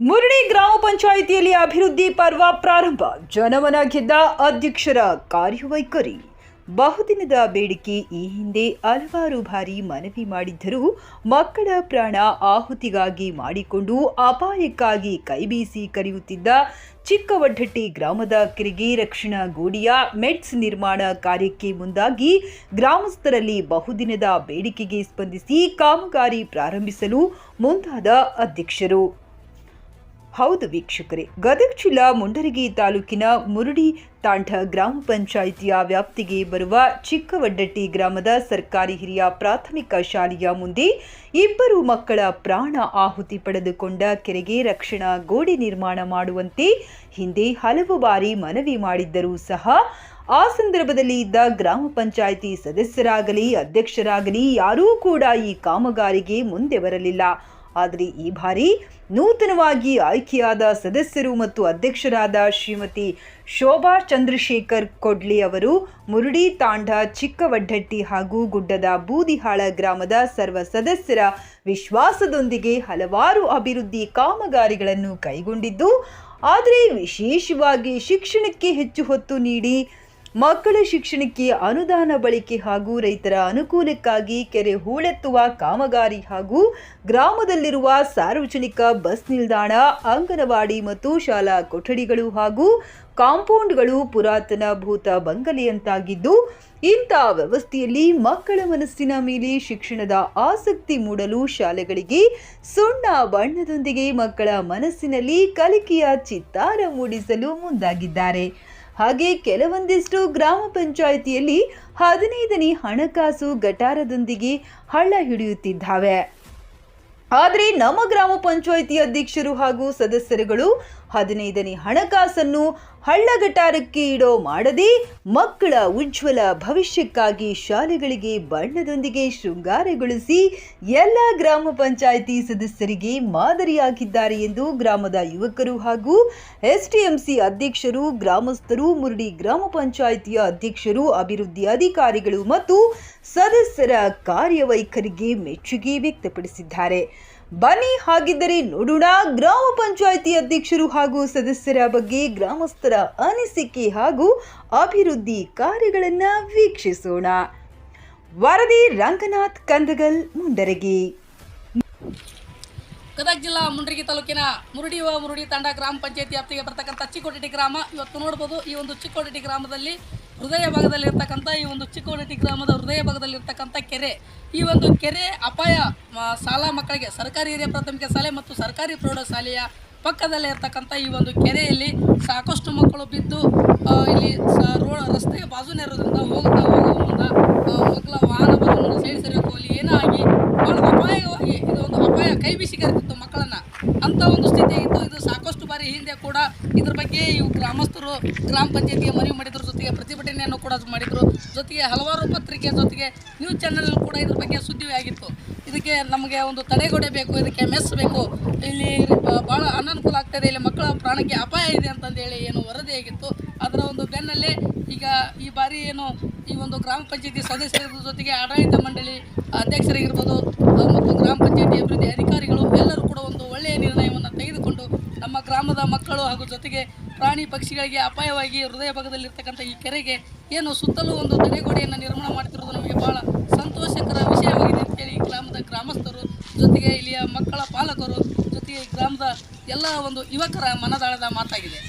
ಮುರಳಿ ಗ್ರಾಮ ಪಂಚಾಯಿತಿಯಲ್ಲಿ ಅಭಿವೃದ್ಧಿ ಪರ್ವ ಪ್ರಾರಂಭ. ಜನಮನ ಗೆದ್ದ ಅಧ್ಯಕ್ಷರ ಕಾರ್ಯವೈಖರಿ. ಬಹುದಿನದ ಬೇಡಿಕೆ ಈ ಹಿಂದೆ ಹಲವಾರು ಬಾರಿ ಮನವಿ ಮಾಡಿದ್ದರೂ ಮಕ್ಕಳ ಪ್ರಾಣ ಆಹುತಿಗಾಗಿ ಮಾಡಿಕೊಂಡು ಅಪಾಯಕ್ಕಾಗಿ ಕೈಬೀಸಿ ಕರೆಯುತ್ತಿದ್ದ ಚಿಕ್ಕವಡ್ಡಟ್ಟಿ ಗ್ರಾಮದ ಕೆರೆಗೆ ರಕ್ಷಣಾ ಗೋಡಿಯ ಮೆಟ್ಸ್ ನಿರ್ಮಾಣ ಕಾರ್ಯಕ್ಕೆ ಮುಂದಾಗಿ ಗ್ರಾಮಸ್ಥರಲ್ಲಿ ಬಹುದಿನದ ಬೇಡಿಕೆಗೆ ಸ್ಪಂದಿಸಿ ಕಾಮಗಾರಿ ಪ್ರಾರಂಭಿಸಲು ಮುಂದಾದ ಅಧ್ಯಕ್ಷರು. ಹೌದು ವೀಕ್ಷಕರೇ ಗದಗ ಜಿಲ್ಲಾ ಮುಂಡರಗಿ ತಾಲೂಕಿನ ಮುರುಡಿ ತಾಂಡ ಗ್ರಾಮ ಪಂಚಾಯಿತಿಯ ವ್ಯಾಪ್ತಿಗೆ ಬರುವ ಚಿಕ್ಕವಡ್ಡಟ್ಟಿ ಗ್ರಾಮದ ಸರ್ಕಾರಿ ಹಿರಿಯ ಪ್ರಾಥಮಿಕ ಶಾಲೆಯ ಮುಂದೆ ಇಬ್ಬರು ಮಕ್ಕಳ ಪ್ರಾಣ ಆಹುತಿ ಪಡೆದುಕೊಂಡ ಕೆರೆಗೆ ರಕ್ಷಣಾ ಗೋಡೆ ನಿರ್ಮಾಣ ಮಾಡುವಂತೆ ಹಿಂದೆ ಹಲವು ಬಾರಿ ಮನವಿ ಮಾಡಿದ್ದರೂ ಸಹ ಆ ಸಂದರ್ಭದಲ್ಲಿ ಇದ್ದ ಗ್ರಾಮ ಪಂಚಾಯಿತಿ ಸದಸ್ಯರಾಗಲಿ, ಅಧ್ಯಕ್ಷರಾಗಲಿ, ಯಾರೂ ಕೂಡ ಈ ಕಾಮಗಾರಿಗೆ ಮುಂದೆ ಬರಲಿಲ್ಲ. ಆದರೆ ಈ ಬಾರಿ ನೂತನವಾಗಿ ಆಯ್ಕೆಯಾದ ಸದಸ್ಯರು ಮತ್ತು ಅಧ್ಯಕ್ಷರಾದ ಶ್ರೀಮತಿ ಶೋಭಾ ಚಂದ್ರಶೇಖರ್ ಕೊಡ್ಲಿ ಅವರು ಮುರುಡಿ ತಾಂಡ ಚಿಕ್ಕವಡ್ಡಟ್ಟಿ ಹಾಗೂ ಗುಡ್ಡದ ಬೂದಿಹಾಳ ಗ್ರಾಮದ ಸರ್ವ ಸದಸ್ಯರ ವಿಶ್ವಾಸದೊಂದಿಗೆ ಹಲವಾರು ಅಭಿವೃದ್ಧಿ ಕಾಮಗಾರಿಗಳನ್ನು ಕೈಗೊಂಡಿದ್ದು, ಆದರೆ ವಿಶೇಷವಾಗಿ ಶಿಕ್ಷಣಕ್ಕೆ ಹೆಚ್ಚು ಹೊತ್ತು ನೀಡಿ ಮಕ್ಕಳ ಶಿಕ್ಷಣಕ್ಕೆ ಅನುದಾನ ಬಳಕೆ ಹಾಗೂ ರೈತರ ಅನುಕೂಲಕ್ಕಾಗಿ ಕೆರೆ ಹೂಳೆತ್ತುವ ಕಾಮಗಾರಿ ಹಾಗೂ ಗ್ರಾಮದಲ್ಲಿರುವ ಸಾರ್ವಜನಿಕ ಬಸ್ ನಿಲ್ದಾಣ, ಅಂಗನವಾಡಿ ಮತ್ತು ಶಾಲಾ ಕೊಠಡಿಗಳು ಹಾಗೂ ಕಾಂಪೌಂಡ್ಗಳು ಪುರಾತನ ಭೂತ ಬಂಗಲೆಯಂತಾಗಿದ್ದು, ಇಂಥ ವ್ಯವಸ್ಥೆಯಲ್ಲಿ ಮಕ್ಕಳ ಮನಸ್ಸಿನ ಮೇಲೆ ಶಿಕ್ಷಣದ ಆಸಕ್ತಿ ಮೂಡಲು ಶಾಲೆಗಳಿಗೆ ಸುಣ್ಣ ಬಣ್ಣದೊಂದಿಗೆ ಮಕ್ಕಳ ಮನಸ್ಸಿನಲ್ಲಿ ಕಲಿಕೆಯ ಚಿತ್ತಾರ ಮೂಡಿಸಲು ಮುಂದಾಗಿದ್ದಾರೆ. ಹಾಗೆ ಕೆಲವೊಂದಿಷ್ಟು ಗ್ರಾಮ ಪಂಚಾಯಿತಿಯಲ್ಲಿ ಹದಿನೈದನೇ ಹಣಕಾಸು ಗಟಾರದೊಂದಿಗೆ ಹಳ್ಳ ಹಿಡಿಯುತ್ತಿದ್ದಾವೆ. ಆದರೆ ನಮ್ಮ ಗ್ರಾಮ ಪಂಚಾಯಿತಿ ಅಧ್ಯಕ್ಷರು ಹಾಗೂ ಸದಸ್ಯರುಗಳು ಹದಿನೈದನೇ ಹಣಕಾಸನ್ನು ಹಳ್ಳಗಟಾರಕ್ಕೆ ಇಡೋ ಮಾಡದೆ ಮಕ್ಕಳ ಉಜ್ವಲ ಭವಿಷ್ಯಕ್ಕಾಗಿ ಶಾಲೆಗಳಿಗೆ ಬಣ್ಣದೊಂದಿಗೆ ಶೃಂಗಾರಗೊಳಿಸಿ ಎಲ್ಲ ಗ್ರಾಮ ಪಂಚಾಯಿತಿ ಸದಸ್ಯರಿಗೆ ಮಾದರಿಯಾಗಿದ್ದಾರೆ ಎಂದು ಗ್ರಾಮದ ಯುವಕರು ಹಾಗೂ ಎಸ್ಟಿಎಂಸಿ ಅಧ್ಯಕ್ಷರು, ಗ್ರಾಮಸ್ಥರು, ಮುರುಡಿ ಗ್ರಾಮ ಪಂಚಾಯಿತಿಯ ಅಧ್ಯಕ್ಷರು, ಅಭಿವೃದ್ಧಿ ಅಧಿಕಾರಿಗಳು ಮತ್ತು ಸದಸ್ಯರ ಕಾರ್ಯವೈಖರಿಗೆ ಮೆಚ್ಚುಗೆ ವ್ಯಕ್ತಪಡಿಸಿದ್ದಾರೆ. ಬನ್ನಿ ಹಾಗಿದ್ದರೆ ನೋಡೋಣ. ಗ್ರಾಮ ಪಂಚಾಯಿತಿ ಅಧ್ಯಕ್ಷರು ಹಾಗೂ ಸದಸ್ಯರ ಬಗ್ಗೆ ಗ್ರಾಮಸ್ಥರ ಅನಿಸಿಕೆ ಹಾಗೂ ಅಭಿವೃದ್ಧಿ ಕಾರ್ಯಗಳನ್ನ ವೀಕ್ಷಿಸೋಣ. ವರದಿ ರಂಗನಾಥ್ ಕಂದಗಲ್ ಮುಂಡರಗಿ ಗದಗ ಜಿಲ್ಲಾ ಮುಂಡರಗಿ ತಾಲೂಕಿನ ಮುರುಡಿ ಮುರುಡಿ ತಂಡ ಗ್ರಾಮ ಪಂಚಾಯತಿ ವ್ಯಾಪ್ತಿಗೆ ಬರ್ತಕ್ಕಂಥ ಚಿಕ್ಕೋಟಟಿ ಗ್ರಾಮ. ಇವತ್ತು ನೋಡ್ಬೋದು ಈ ಒಂದು ಚಿಕ್ಕೋಡಿ ಗ್ರಾಮದಲ್ಲಿ ಹೃದಯ ಭಾಗದಲ್ಲಿ ಇರ್ತಕ್ಕಂಥ ಈ ಒಂದು ಚಿಕ್ಕೋಡಿ ಗ್ರಾಮದ ಹೃದಯ ಭಾಗದಲ್ಲಿರ್ತಕ್ಕಂಥ ಕೆರೆ. ಈ ಒಂದು ಕೆರೆ ಅಪಾಯ ಶಾಲಾ ಮಕ್ಕಳಿಗೆ ಸರ್ಕಾರಿ ಹಿರಿಯ ಪ್ರಾಥಮಿಕ ಶಾಲೆ ಮತ್ತು ಸರ್ಕಾರಿ ಪ್ರೌಢಶಾಲೆಯ ಪಕ್ಕದಲ್ಲೇ ಇರ್ತಕ್ಕಂಥ ಈ ಒಂದು ಕೆರೆಯಲ್ಲಿ ಸಾಕಷ್ಟು ಮಕ್ಕಳು ಬಿದ್ದು ಇಲ್ಲಿ ರೋಡ್ ರಸ್ತೆಯ ಬಾಜುನೇ ಇರೋದ್ರಿಂದ ಹೋಗ್ತಾ ಹೋಗುವ ಮುಂದೆ ಮಕ್ಕಳ ವಾಹನ ಸೈಡ್ ಸರಿಯೋಕೆ ಹೋಗಲಿ ಏನಾಗಿ ಭಾಳ ಅಪಾಯವಾಗಿ ಅಪಾಯ ಕೈ ಬೀಸಿ ಕರೆತಿತ್ತು ಮಕ್ಕಳನ್ನ. ಅಂತ ಒಂದು ಸ್ಥಿತಿ ಇತ್ತು. ಇದು ಸಾಕಷ್ಟು ಬಾರಿ ಹಿಂದೆ ಕೂಡ ಇದ್ರ ಬಗ್ಗೆ ಇವು ಗ್ರಾಮಸ್ಥರು, ಗ್ರಾಮ ಪಂಚಾಯತಿಗೆ ಮನವಿ ಮಾಡಿದ್ರು. ಜೊತೆಗೆ ಪ್ರತಿಭಟನೆಯನ್ನು ಕೂಡ ಮಾಡಿದ್ರು. ಜೊತೆಗೆ ಹಲವಾರು ಪತ್ರಿಕೆ ಜೊತೆಗೆ ನ್ಯೂಸ್ ಚಾನೆಲ್ ಕೂಡ ಇದ್ರ ಬಗ್ಗೆ ಸುದ್ದಿ ಆಗಿತ್ತು. ಇದಕ್ಕೆ ನಮಗೆ ಒಂದು ತಡೆಗೋಡೆ ಬೇಕು. ಇದಕ್ಕೆ ಮೆಸ್ ಬೇಕು. ಇಲ್ಲಿ ಭಾಳ ಆಗ್ತಾ ಆಗ್ತಾಯಿದೆ ಇಲ್ಲಿ ಮಕ್ಕಳ ಪ್ರಾಣಕ್ಕೆ ಅಪಾಯ ಇದೆ ಅಂತಂದೇಳಿ ಏನು ವರದಿಯಾಗಿತ್ತು. ಅದರ ಒಂದು ಬೆನ್ನಲ್ಲೇ ಈಗ ಈ ಬಾರಿ ಏನು ಈ ಒಂದು ಗ್ರಾಮ ಪಂಚಾಯತಿ ಸದಸ್ಯರ ಜೊತೆಗೆ ಆಡಳಿತ ಮಂಡಳಿ ಅಧ್ಯಕ್ಷರಾಗಿರ್ಬೋದು ಮತ್ತು ಗ್ರಾಮ ಪಂಚಾಯತಿ ಅಭಿವೃದ್ಧಿ ಅಧಿಕಾರಿಗಳು ಎಲ್ಲರೂ ಕೂಡ ಒಂದು ಒಳ್ಳೆಯ ನಿರ್ಣಯವನ್ನು ತೆಗೆದುಕೊಂಡು ನಮ್ಮ ಗ್ರಾಮದ ಮಕ್ಕಳು ಹಾಗೂ ಜೊತೆಗೆ ಪ್ರಾಣಿ ಪಕ್ಷಿಗಳಿಗೆ ಅಪಾಯವಾಗಿ ಹೃದಯ ಭಾಗದಲ್ಲಿರ್ತಕ್ಕಂಥ ಈ ಕೆರೆಗೆ ಏನು ಸುತ್ತಲೂ ಒಂದು ತಡೆಗೋಡೆಯನ್ನು ನಿರ್ಮಾಣ ಮಾಡ್ತಿರೋದು ನಮಗೆ ಬಹಳ ಸಂತೋಷಕರ ವಿಷಯವಾಗಿದೆ ಅಂತೇಳಿ ಈ ಗ್ರಾಮದ ಗ್ರಾಮಸ್ಥರು, ಜೊತೆಗೆ ಇಲ್ಲಿಯ ಮಕ್ಕಳ ಪಾಲಕರು, ಜೊತೆಗೆ ಗ್ರಾಮದ ಎಲ್ಲ ಒಂದು ಯುವಕರ ಮನದಾಳದ ಮಾತಾಗಿದೆ.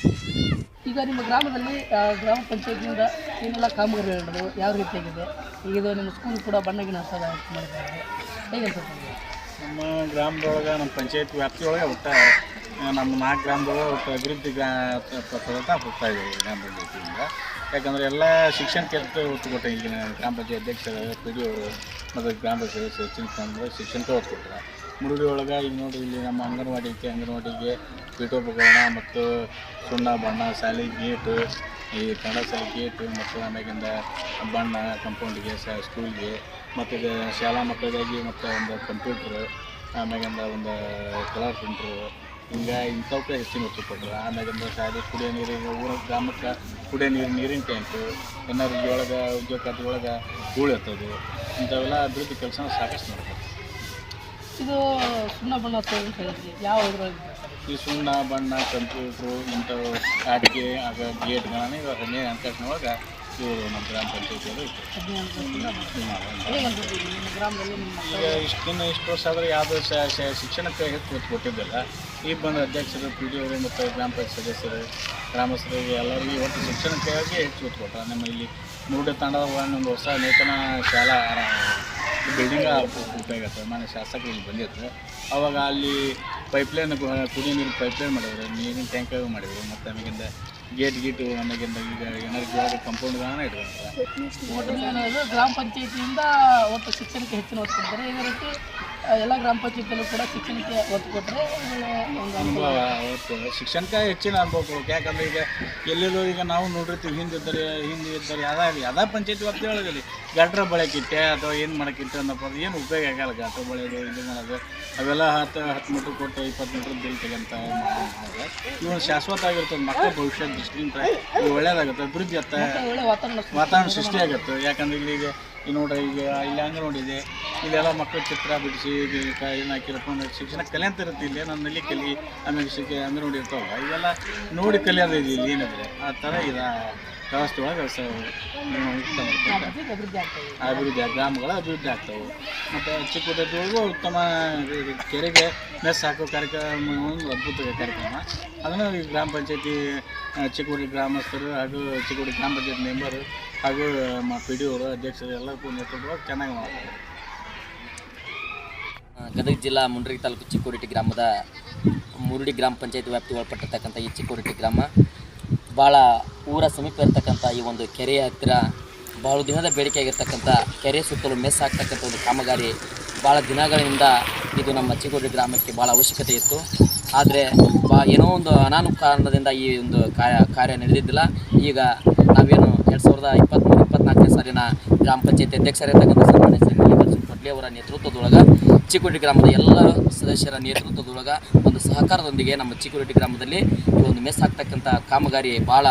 ಈಗ ನಿಮ್ಮ ಗ್ರಾಮದಲ್ಲಿ ಗ್ರಾಮ ಪಂಚಾಯತಿಯಿಂದ ಏನೆಲ್ಲ ಕಾಮಗಾರಿ ನಡೆದು ಯಾವ ರೀತಿಯಾಗಿದೆ? ಈಗ ಇದು ನಿಮ್ಮ ಸ್ಕೂಲ್ ಕೂಡ ಬಣ್ಣಗಿನ ಹಚ್ಚದ ಮಾಡಿದ್ದಾರೆ. ಹೇಗೆ ಅನ್ಸುತ್ತೆ? ನಮ್ಮ ಗ್ರಾಮದೊಳಗೆ, ನಮ್ಮ ಪಂಚಾಯತ್ ವ್ಯಾಪ್ತಿಯೊಳಗೆ ಒಟ್ಟು ನಮ್ಮ ನಾಲ್ಕು ಗ್ರಾಮದೊಳಗೆ ಒಟ್ಟು ಅಭಿವೃದ್ಧಿ ಗ್ರಾ ಹೋಗ್ತಾ ಇದ್ದೀವಿ ಗ್ರಾಮ ಪಂಚಾಯತಿಯಿಂದ ಯಾಕಂದರೆ ಎಲ್ಲ ಶಿಕ್ಷಣ ಎಷ್ಟು ಒತ್ತು ಕೊಟ್ಟೆ ಈಗಿನ ಗ್ರಾಮ ಪಂಚಾಯತ್ ಅಧ್ಯಕ್ಷರು ಪಿ ಡಿ ಅವರು ಮತ್ತು ಗ್ರಾಮ ಪಂಚಾಯತ್ ಸಚಿನ್ ಶಿಕ್ಷಣಕ್ಕೆ ಒತ್ತು ಕೊಟ್ಟರೆ ಮುರುಡಿ ಒಳಗೆ ಈಗ ನೋಡಿ ಇಲ್ಲಿ ನಮ್ಮ ಅಂಗನವಾಡಿ ಐತಿ. ಅಂಗನವಾಡಿಗೆ ಪೀಠೋಪಕರಣ ಮತ್ತು ಸುಣ್ಣ, ಬಣ್ಣ ಶಾಲೆ ಗೇಟು, ಈ ಕನ್ನಡ ಶಾಲೆ ಗೇಟು ಮತ್ತು ಆಮ್ಯಾಗಿಂದ ಬಣ್ಣ ಕಂಪೌಂಡಿಗೆ ಸ್ಕೂಲ್ಗೆ ಮತ್ತು ಇದು ಶಾಲಾ ಮಕ್ಕಳಿಗಾಗಿ ಮತ್ತು ಒಂದು ಕಂಪ್ಯೂಟ್ರು ಆಮ್ಯಾಗಿಂದ ಒಂದು ಕಲರ್ ಪ್ರಿಂಟ್ರು ಹಿಂಗೆ ಇಂಥವಕ್ಕೆ ಹೆಚ್ಚಿನ ಒತ್ತು ಕೊಟ್ಟರು ಆಮ್ಯಾಗಿಂದ ಶಾಲೆ ಕುಡಿಯೋ ನೀರಿಗೆ, ಊರ ಗ್ರಾಮಕ್ಕೆ ಕುಡಿಯೋ ನೀರು, ನೀರಿನ ಟ್ಯಾಂಕು ಎನರ್ಜಿ ಒಳಗೆ ಉದ್ಯೋಗ ಖಾತೆ ಒಳಗೆ ಹೂಳು ಇಂಥವೆಲ್ಲ ಅಭಿವೃದ್ಧಿ ಕೆಲಸ ಸಾಕಷ್ಟು ಮಾಡ್ತಾರೆ. ಇದು ಸುಣ್ಣ ಬಣ್ಣ ಅಂತ ಹೇಳಿದ್ರಿ. ಯಾವ ಇದ್ರೊಳಗೆ ಈ ಸುಣ್ಣ ಬಣ್ಣ, ಕಂಪ್ಯೂಟ್ರು, ಇಂಥವು ಆಟಿಕೆ ಆಗ ಗೇಟ್ಗಳನ್ನ ಇವಾಗ ಹದಿನೈದು ಹಣಕಾಸಿನೊಳಗೆ ಇವರು ನಮ್ಮ ಗ್ರಾಮ ಪಂಚಾಯತಿಯವರು ನಿಮ್ಮ ಗ್ರಾಮದಲ್ಲಿ ನಿಮ್ಮ ಈಗ ಇಷ್ಟು ವರ್ಷ ಆದರೆ ಯಾವುದೋ ಶಿಕ್ಷಣಕ್ಕೆ ಹೆಚ್ಚು ಕೊಟ್ಟಿದ್ದಿಲ್ಲ ಈಗ ಬಂದ ಅಧ್ಯಕ್ಷರು ಪಿ ಡಿ ಅವರು ಮತ್ತು ಗ್ರಾಮ ಪಂಚಾಯತ್ ಸದಸ್ಯರು ಗ್ರಾಮಸ್ಥರಿಗೆ ಎಲ್ಲರಿಗೂ ಒಟ್ಟು ಶಿಕ್ಷಣಕ್ಕೆ ಹೆಚ್ಚು ಒತ್ತು ಕೊಟ್ಟ ನಮ್ಮ ಇಲ್ಲಿ ಮೂಡ ತಾಂಡದ ಒಂದು ಹೊಸ ನೂತನ ಶಾಲಾ ಬಿಲ್ಡಿಂಗ್ ಉಪಯೋಗ ಆಗ್ತದೆ ಮನೆ ಶಾಸಕರು ಇಲ್ಲಿ ಬಂದಿದ್ರು ಅವಾಗ ಅಲ್ಲಿ ಪೈಪ್ಲೈನ್ ಕುಡಿಯೋ ನೀರು ಪೈಪ್ಲೈನ್ ಮಾಡಿದ್ರು, ನೀರಿನ ಟ್ಯಾಂಕ್ ಮಾಡಿದ್ರು, ಮತ್ತು ಆಮೇಲಿಂದ ಗೇಟ್ ಗೀಟು ಅನ್ನಗಿಂದ ಈಗ ಎನರ್ಜಿ ಕಂಪೌಂಡ್ ಗಾನ ಇಟ್ಕೊಂಡ್ರೆ ಗ್ರಾಮ ಪಂಚಾಯತಿಯಿಂದ ಒಟ್ಟು ಶಿಕ್ಷಣಕ್ಕೆ ಹೆಚ್ಚಿನ ಒತ್ತು ಕೊಡ್ತಾರೆ. ಇದೇ ರೀತಿ ಎಲ್ಲ ಗ್ರಾಮ ಪಂಚಾಯತಿಯಲ್ಲೂ ಕೂಡ ಶಿಕ್ಷಣಕ್ಕೆ ಒತ್ತು ಕೊಟ್ಟರೆ ಒಂದು ಅನುಭವ. ಅವತ್ತು ಶಿಕ್ಷಣಕ್ಕೆ ಹೆಚ್ಚಿನ ಅನುಭವ ಕೊಡ್ಬೇಕು. ಯಾಕಂದ್ರೆ ಈಗ ಎಲ್ಲೆಲ್ಲೋ ಈಗ ನಾವು ನೋಡಿರ್ತೀವಿ ಹಿಂದೆ ಇದ್ದಾರೆ ಹಿಂದೆ ಇದ್ದರೆ ಯಾವ್ದಾ ಯಾವ್ದಾ ಪಂಚಾಯತಿ ವ್ಯಾಪ್ತಿ ಹೇಳೋದಿಲ್ಲ ಗಟ್ರ ಬಳಕಿಟ್ಟೆ ಅಥವಾ ಏನು ಮಾಡಕ್ಕಿಟ್ಟೆ ಅನ್ನಪ್ಪ ಏನು ಉಪಯೋಗ ಆಗಲ್ಲ. ಗಟ್ರ ಬಳಿಯೋದು ಇದು ಮಾಡೋದು ಅವೆಲ್ಲ ಹತ್ತು ಹತ್ತು ಮೀಟ್ರ್ ಕೊಟ್ಟು ಇಪ್ಪತ್ತು ಮೀಟ್ರ್ ಬಿಲ್ ತೆಗಂತ ಇವನು ಶಾಶ್ವತ ಆಗಿರ್ತದೆ ಮಕ್ಕಳ ಭವಿಷ್ಯದ ದೃಷ್ಟಿಯಿಂದ ಇದು ಒಳ್ಳೇದಾಗುತ್ತೆ ಅಭಿವೃದ್ಧಿ ಆಗುತ್ತೆ ವಾತಾವರಣ ವಾತಾವರಣ ಸೃಷ್ಟಿ ಆಗುತ್ತೆ. ಯಾಕಂದ್ರೆ ಇಲ್ಲಿ ಈಗ ಈಗ ನೋಡ್ರಿ ಈಗ ಇಲ್ಲಿ ಅಂಗನವಾಡಿ ಇದೆ ಇಲ್ಲೆಲ್ಲ ಮಕ್ಕಳು ಚಿತ್ರ ಬಿಡಿಸಿ ಏನು ಹಾಕಿರಪ್ಪ ಅಂದ್ರೆ ಶಿಕ್ಷಣ ಕಲೆ ಅಂತ ಇರುತ್ತೆ ಇಲ್ಲಿ. ನನ್ನಲ್ಲಿ ಕಲಿ ಆಮೇಲೆ ಶಿಕ್ಷೆ ಅಂಗನವಾಡಿ ಇರ್ತಾವಲ್ಲ ಇವೆಲ್ಲ ನೋಡಿ ಕಲಿಯೋದು ಇದೆ ಇಲ್ಲಿ ಏನಿದ್ರೆ ಆ ಥರ ಇದು. ವ್ಯವಸ್ಥೆ ಒಳಗೆ. ಅಭಿವೃದ್ಧಿ ಗ್ರಾಮಗಳ ಅಭಿವೃದ್ಧಿ ಆಗ್ತವೆ ಮತ್ತು ಚಿಕ್ಕುಟೊಳಗೂ ಉತ್ತಮ ಕೆರೆಗೆ ಮೆಸ್ ಹಾಕೋ ಕಾರ್ಯಕ್ರಮ ಒಂದು ಅದ್ಭುತ ಕಾರ್ಯಕ್ರಮ. ಅದನ್ನು ಈ ಗ್ರಾಮ ಪಂಚಾಯತಿ ಚಿಕ್ಕೋಡಿ ಗ್ರಾಮಸ್ಥರು ಹಾಗೂ ಚಿಕ್ಕೋಡಿ ಗ್ರಾಮ ಪಂಚಾಯತ್ ಮೆಂಬರು ಹಾಗೂ ಪಿ ಡಿ ಅವರು ಅಧ್ಯಕ್ಷರು ಎಲ್ಲರಿಗೂ ನೇತೃತ್ವ ಚೆನ್ನಾಗಿ ಮಾಡ್ತಾರೆ. ಗದಗ ಜಿಲ್ಲಾ ಮುಂಡ್ರಿಗಿ ತಾಲೂಕು ಚಿಕ್ಕೋರಿಟಿ ಗ್ರಾಮದ ಮುರುಡಿ ಗ್ರಾಮ ಪಂಚಾಯತ್ ವ್ಯಾಪ್ತಿ ಒಳಪಟ್ಟಿರ್ತಕ್ಕಂಥ ಈ ಚಿಕ್ಕೋರಿಟಿ ಗ್ರಾಮ ಭಾಳ ಊರ ಸಮೀಪ ಇರತಕ್ಕಂಥ ಈ ಒಂದು ಕೆರೆಯ ಹತ್ತಿರ ಭಾಳ ದಿನದ ಬೇಡಿಕೆಯಾಗಿರ್ತಕ್ಕಂಥ ಕೆರೆ ಸುತ್ತಲೂ ಮೆಸ್ ಆಗ್ತಕ್ಕಂಥ ಒಂದು ಕಾಮಗಾರಿ ಭಾಳ ದಿನಗಳಿಂದ ಇದು ನಮ್ಮ ಚಿಗೋಡಿ ಗ್ರಾಮಕ್ಕೆ ಭಾಳ ಅವಶ್ಯಕತೆ ಇತ್ತು. ಆದರೆ ಬಾ ಏನೋ ಒಂದು ಅನಾನುಕಾರಣದಿಂದ ಈ ಒಂದು ಕಾರ್ಯ ಕಾರ್ಯ ನಡೆದಿದ್ದಿಲ್ಲ. ಈಗ ನಾವೇನು ಎರಡು ಸಾವಿರದ ಇಪ್ಪತ್ತ್ಮೂರು ಇಪ್ಪತ್ನಾಲ್ಕನೇ ಸಾಲಿನ ಗ್ರಾಮ ಪಂಚಾಯತಿ ಅಧ್ಯಕ್ಷರಿರ್ತಕ್ಕಂಥ ಸನ್ಮಾನ್ಯ ಶ್ರೀ ಮಲ್ಲಿಕಾರ್ಜುನ ಅವರ ನೇತೃತ್ವದೊಳಗೆ ಗ್ರಾಮದ ಎಲ್ಲ ಸದಸ್ಯರ ನೇತೃತ್ವದೊಳಗೆ ಒಂದು ಸಹಕಾರದೊಂದಿಗೆ ನಮ್ಮ ಚಿಕ್ಕೋಡಿ ಗ್ರಾಮದಲ್ಲಿ ಈ ಒಂದು ಮೆಸ್ ಆಗ್ತಕ್ಕಂಥ ಕಾಮಗಾರಿ ಭಾಳ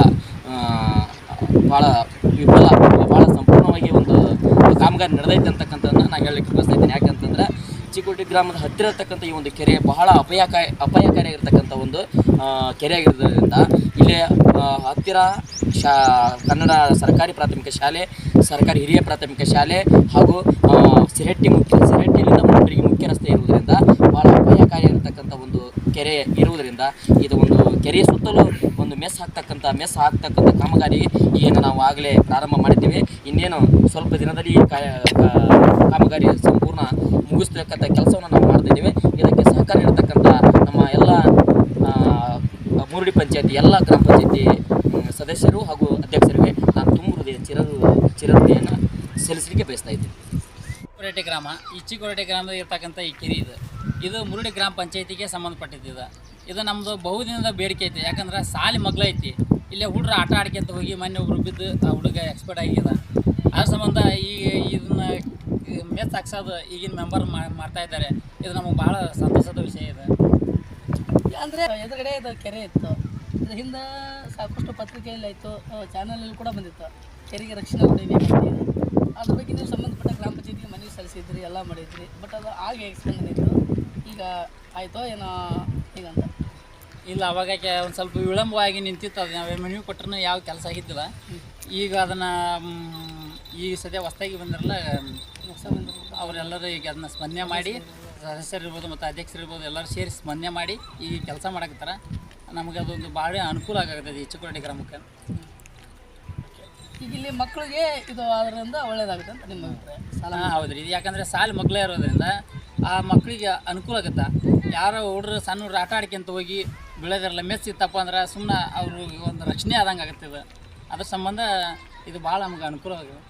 ಭಾಳ ವಿಫಲ, ಭಾಳ ಸಂಪೂರ್ಣವಾಗಿ ಒಂದು ಕಾಮಗಾರಿ ನಡೆದೈತೆ ಅಂತಕ್ಕಂಥದ್ದನ್ನ ನಾನು ಹೇಳಲಿಕ್ಕೆ ಬಯಸ್ತಾ ಇದ್ದೀನಿ ಯಾಕಂತಂದ್ರೆ ಚಿಕ್ಕೋಟಿ ಗ್ರಾಮದ ಹತ್ತಿರ ಇರತಕ್ಕಂಥ ಈ ಒಂದು ಕೆರೆ ಬಹಳ ಅಪಾಯಕಾರಿ ಅಪಾಯಕಾರಿಯಾಗಿರ್ತಕ್ಕಂಥ ಒಂದು ಕೆರೆ ಆಗಿರೋದ್ರಿಂದ ಇಲ್ಲಿ ಹತ್ತಿರ ಶಾ, ಕನ್ನಡ ಸರ್ಕಾರಿ ಪ್ರಾಥಮಿಕ ಶಾಲೆ ಸರ್ಕಾರಿ ಹಿರಿಯ ಪ್ರಾಥಮಿಕ ಶಾಲೆ ಹಾಗೂ ಸಿರಟ್ಟಿ ಮುಖ್ಯ ಸಿರಹಟ್ಟಿಯಿಂದ ಮಕ್ಕಳಿಗೆ ಮುಖ್ಯ ರಸ್ತೆ ಇರುವುದರಿಂದ ಭಾಳ ಇರತಕ್ಕಂಥ ಒಂದು ಕೆರೆ ಇರುವುದರಿಂದ ಇದು ಒಂದು ಕೆರೆಯ ಸುತ್ತಲೂ ಒಂದು ಮೆಸ್ ಹಾಕ್ತಕ್ಕಂಥ ಮೆಸ್ ಹಾಕ್ತಕ್ಕಂಥ ಕಾಮಗಾರಿ ಏನು ನಾವು ಆಗಲೇ ಪ್ರಾರಂಭ ಮಾಡಿದ್ದೀವಿ. ಇನ್ನೇನು ಸ್ವಲ್ಪ ದಿನದಲ್ಲಿ ಈ ಕಾಮಗಾರಿ ಸಂಪೂರ್ಣ ಮುಗಿಸ್ತಕ್ಕಂಥ ಕೆಲಸವನ್ನು ನಾವು ಮಾಡ್ತಿದ್ದೇವೆ. ಇದಕ್ಕೆ ಸಹಕಾರ ನೀಡತಕ್ಕಂಥ ನಮ್ಮ ಎಲ್ಲ ಮೂರುಡಿ ಪಂಚಾಯತಿ, ಎಲ್ಲ ಗ್ರಾಮ ಪಂಚಾಯತಿ ಸದಸ್ಯರು ಅಧ್ಯಕ್ಷರಿಗೆ ನಾನು ತುಂಬ ಹೃದಯ ಚಿರ ಚಿರಹೃದಯನ್ನು ಸಲ್ಲಿಸಲಿಕ್ಕೆ ಬಯಸ್ತಾ ಇದ್ದೀನಿ ಚಿಕ್ಕೋರಟೆ ಗ್ರಾಮ ಈ ಚಿಕ್ಕೋರಟೆ ಗ್ರಾಮದಲ್ಲಿ ಇರ್ತಕ್ಕಂಥ ಈ ಕೆರೆ ಇದು. ಇದು ಮುರುಡಿ ಗ್ರಾಮ ಪಂಚಾಯತಿಗೆ ಸಂಬಂಧಪಟ್ಟಿದ್ದು ಇದು ನಮ್ಮದು ಬಹುದಿನದ ಬೇಡಿಕೆ ಐತಿ. ಯಾಕಂದ್ರೆ ಸಾಲಿ ಮಗ್ಲ ಐತಿ. ಇಲ್ಲೇ ಹುಡ್ರ ಆಟ ಆಡ್ಕೊಂತ ಹೋಗಿ ಮೊನ್ನೆ ಒಬ್ರು ಬಿದ್ದು ಆ ಹುಡುಗ ಎಕ್ಸ್ಪರ್ಟ್ ಆಗಿದೆ. ಆ ಸಂಬಂಧ ಈ ಇದನ್ನ ಮೆಸ್ ಹಾಕ್ಸೋದು ಈಗಿನ ಮೆಂಬರ್ ಮಾಡ್ತಾ ಇದ್ದಾರೆ. ಇದು ನಮಗೆ ಭಾಳ ಸಂತೋಷದ ವಿಷಯ ಇದೆ. ಅಂದರೆ ಎದುರುಗಡೆ ಇದು ಕೆರೆ ಇತ್ತು. ಹಿಂದೆ ಸಾಕಷ್ಟು ಪತ್ರಿಕೆಯಲ್ಲಿ ಆಯಿತು ಚಾನಲಲ್ಲಿ ಕೂಡ ಬಂದಿತ್ತು. ಕೆರೆಗೆ ರಕ್ಷಣೆ ಕೊಡಿ. ಅದ್ರ ಬಗ್ಗೆ ನೀವು ಸಂಬಂಧಪಟ್ಟ ಗ್ರಾಮ ಪಂಚಾಯತಿಗೆ ಮನವಿ ಸಲ್ಲಿಸಿದ್ರಿ ಎಲ್ಲ ಮಾಡಿದ್ರಿ. ಬಟ್ ಅದು ಆಗ ಎಕ್ಸ್ಪ್ಲೇನ್ ಇತ್ತು ಈಗ ಆಯಿತೋ ಏನೋ ಹೀಗಂತ ಇಲ್ಲ ಅವಾಗ ಒಂದು ಸ್ವಲ್ಪ ವಿಳಂಬವಾಗಿ ನಿಂತಿತ್ತು. ಅದು ನಾವು ಮನವಿ ಕೊಟ್ಟರು ಯಾವ ಕೆಲಸ ಆಗಿದ್ದಿಲ್ಲ. ಈಗ ಅದನ್ನು ಈಗ ಸದ್ಯ ಹೊಸ್ದಾಗಿ ಬಂದಿರಲ್ಲ ಅವರೆಲ್ಲರೂ ಈಗ ಅದನ್ನ ಸ್ಪಂದನೆ ಮಾಡಿ ಸದಸ್ಯರಿರ್ಬೋದು ಮತ್ತು ಅಧ್ಯಕ್ಷರಿರ್ಬೋದು ಎಲ್ಲರೂ ಸೇರಿ ಸ್ಪಂದನೆ ಮಾಡಿ ಈ ಕೆಲಸ ಮಾಡಕತ್ತಾರ. ನಮಗೆ ಅದೊಂದು ಭಾಳ ಅನುಕೂಲ ಆಗುತ್ತೆ ಈ ಚಿಕ್ಕೋಡಿ ಗ್ರಾಮಕ್ಕೆ. ಈಗ ಇಲ್ಲಿ ಮಕ್ಕಳಿಗೆ ಇದು ಅದರಿಂದ ಒಳ್ಳೇದಾಗುತ್ತೆ ಅಂತ ನಿಮ್ಮ ಅಭಿಪ್ರಾಯ. ಸಾಲ ಹಾಂ ಹೌದು ರೀ ಯಾಕಂದರೆ ಸಾಲು ಮಕ್ಕಳೇ ಇರೋದ್ರಿಂದ ಆ ಮಕ್ಕಳಿಗೆ ಅನುಕೂಲ ಆಗುತ್ತೆ. ಯಾರೋ ಹುಡ್ರು ಸಣ್ಣ ಹುಡ್ರು ಆಟ ಆಡ್ಕೊಂತ ಹೋಗಿ ಬೆಳೆದಿರಲ್ಲ ಮೆಸ್ ಇತ್ತಪ್ಪ ಅಂದ್ರೆ ಸುಮ್ಮನೆ ಅವ್ರಿಗೆ ಒಂದು ರಕ್ಷಣೆ ಆದಂಗೆ ಆಗುತ್ತೆ ಇದು. ಅದ್ರ ಸಂಬಂಧ ಇದು ಭಾಳ ನಮ್ಗೆ ಅನುಕೂಲ ಆಗುತ್ತೆ